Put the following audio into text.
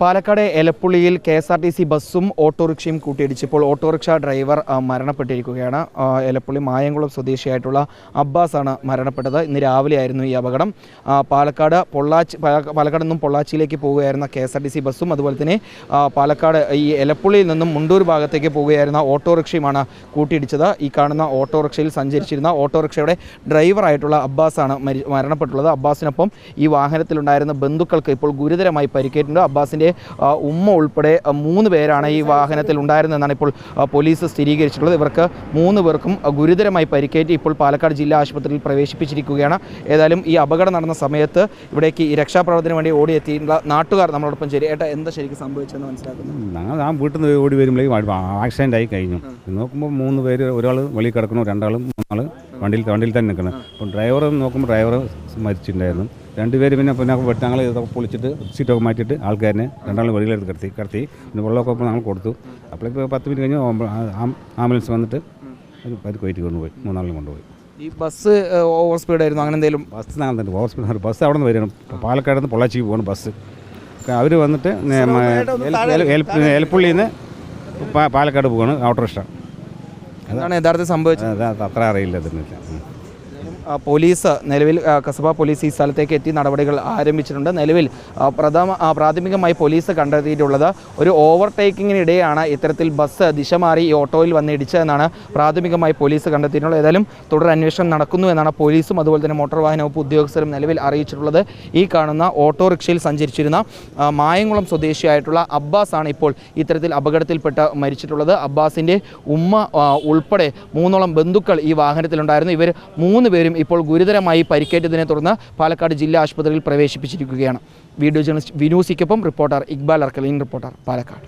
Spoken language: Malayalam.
Palakkad എലപ്പുള്ളിയിൽ K S R T C ബസ്സും ഓട്ടോറിക്ഷയും കൂട്ടിയിടിച്ചപ്പോൾ ഓട്ടോറിക്ഷ ഡ്രൈവർ മരണപ്പെട്ടിരിക്കുകയാണ്. എലപ്പുള്ളി മായംകുളം സ്വദേശിയായിട്ടുള്ള അബ്ബാസാണ് മരണപ്പെട്ടത്. ഇന്ന് രാവിലെയായിരുന്നു ഈ അപകടം. പാലക്കാട് പൊള്ളാച്ചി പാലക്കാട് നിന്നും പൊള്ളാച്ചിയിലേക്ക് പോവുകയായിരുന്ന K S R T C ബസ്സും അതുപോലെ തന്നെ പാലക്കാട് ഈ എലപ്പുള്ളിയിൽ നിന്നും മുണ്ടൂർ ഭാഗത്തേക്ക് പോവുകയായിരുന്ന ഓട്ടോറിക്ഷയുമാണ് കൂട്ടിയിടിച്ചത്. ഈ കാണുന്ന ഓട്ടോറിക്ഷയിൽ സഞ്ചരിച്ചിരുന്ന ഓട്ടോറിക്ഷയുടെ ഡ്രൈവറായിട്ടുള്ള അബ്ബാസാണ് മരി മരണപ്പെട്ടുള്ളത്. അബ്ബാസിനൊപ്പം ഈ വാഹനത്തിലുണ്ടായിരുന്ന ബന്ധുക്കൾക്ക് ഇപ്പോൾ ഗുരുതരമായി പരിക്കേറ്റിട്ടുണ്ട്. അബ്ബാസിന്റെ ആ, ഉമ്മ ഉൾപ്പെടെ മൂന്ന് പേരാണ് ഈ വാഹനത്തിൽ ഉണ്ടായിരുന്നതെന്നാണ് ഇപ്പോൾ പോലീസ് സ്ഥിരീകരിച്ചിട്ടുള്ളത്. ഇവർക്ക് മൂന്ന് പേർക്കും ഗുരുതരമായി പരിക്കേറ്റ് ഇപ്പോൾ പാലക്കാട് ജില്ലാ ആശുപത്രിയിൽ പ്രവേശിപ്പിച്ചിരിക്കുകയാണ്. ഏതായാലും ഈ അപകടം നടന്ന സമയത്ത് ഇവിടേക്ക് ഈ രക്ഷാപ്രവർത്തനം വേണ്ടി ഓടിയെത്തിയിട്ടുള്ള നാട്ടുകാർ നമ്മളോടൊപ്പം ശരി ഏട്ടാ എന്താ ശരിക്കും സംഭവിച്ചതെന്ന് മനസ്സിലാക്കുന്നു? ഞങ്ങൾ ആ വീട്ടിൽ നിന്ന് ഓടി വരുമ്പോഴേക്കും ആക്സിഡന്റ് ആയി കഴിഞ്ഞു. നോക്കുമ്പോൾ മൂന്ന് പേര് ഒരാൾ വെളിയിൽ കിടക്കുന്നു രണ്ടാളും മൂന്നാൾ വണ്ടിയിൽ വണ്ടിയിൽ തന്നെ നിൽക്കണം അപ്പോൾ ഡ്രൈവർ നോക്കുമ്പോൾ ഡ്രൈവർ മരിച്ചിട്ടുണ്ടായിരുന്നു. രണ്ടുപേര് പിന്നെ പിന്നെ വെട്ടി ഞങ്ങൾ ഇതൊക്കെ പൊളിച്ചിട്ട് സീറ്റൊക്കെ മാറ്റിയിട്ട് ആൾക്കാരനെ രണ്ടാളും വെളിയിലെടുത്ത് കിടത്തി കിടത്തി. പിന്നെ വെള്ളമൊക്കെ ഇപ്പോൾ ഞങ്ങൾ കൊടുത്തു. അപ്പോഴേക്ക് പത്ത് മിനിറ്റ് കഴിഞ്ഞ് ആംബുലൻസ് വന്നിട്ട് പരിക്ക് കയറ്റി കൊണ്ടുപോയി. മൂന്നാളിലും കൊണ്ടുപോയി. ഈ ബസ് ഓവർ സ്പീഡ് ആയിരുന്നു. അങ്ങനെ എന്തെങ്കിലും ബസ് ഞങ്ങൾ തന്നെ. ഹോസ്പിറ്റൽ ബസ് അവിടെ നിന്ന് വരണം. പാലക്കാട് നിന്ന് പൊള്ളാച്ചിക്ക് പോകണം ബസ്. അവർ വന്നിട്ട് എലപ്പുള്ളിയിൽ നിന്ന് പാലക്കാട് പോവാണ്. ഓട്ടോറിക്ഷ അതാണ് യഥാർത്ഥത്തിൽ സംഭവിച്ചത്? അത് അത് അത്ര അറിയില്ല. ആ, പോലീസ് നിലവിൽ കസബ പോലീസ് ഈ സ്ഥലത്തേക്ക് എത്തി നടപടികൾ ആരംഭിച്ചിട്ടുണ്ട്. നിലവിൽ പ്രഥമ പ്രാഥമികമായി പോലീസ് കണ്ടെത്തിയിട്ടുള്ളത് ഒരു ഓവർടേക്കിങ്ങിനിടെയാണ് ഇത്തരത്തിൽ ബസ് ദിശ മാറി ഈ ഓട്ടോയിൽ വന്ന് ഇടിച്ചതെന്നാണ് പ്രാഥമികമായി പോലീസ് കണ്ടെത്തിയിട്ടുള്ളത്. ഏതായാലും തുടർ അന്വേഷണം നടക്കുന്നു എന്നാണ് പോലീസും അതുപോലെ തന്നെ മോട്ടോർ വാഹന വകുപ്പ് ഉദ്യോഗസ്ഥരും നിലവിൽ അറിയിച്ചിട്ടുള്ളത്. ഈ കാണുന്ന ഓട്ടോറിക്ഷയിൽ സഞ്ചരിച്ചിരുന്ന മായംകുളം സ്വദേശിയായിട്ടുള്ള അബ്ബാസ് ആണ് ഇപ്പോൾ ഇത്തരത്തിൽ അപകടത്തിൽപ്പെട്ട് മരിച്ചിട്ടുള്ളത്. അബ്ബാസിന്റെ ഉമ്മ ഉൾപ്പെടെ മൂന്നോളം ബന്ധുക്കൾ ഈ വാഹനത്തിലുണ്ടായിരുന്നു. ഇവർ മൂന്ന് പേരും ഇപ്പോൾ ഗുരുതരമായി പരിക്കേറ്റതിനെ തുടർന്ന് പാലക്കാട് ജില്ലാ ആശുപത്രിയിൽ പ്രവേശിപ്പിച്ചിരിക്കുകയാണ്. വീഡിയോ ജേർണലിസ്റ്റ് വിനൂസിക്കൊപ്പം റിപ്പോർട്ടർ ഇക്ബാൽ അർക്കലീൻ റിപ്പോർട്ടർ പാലക്കാട്.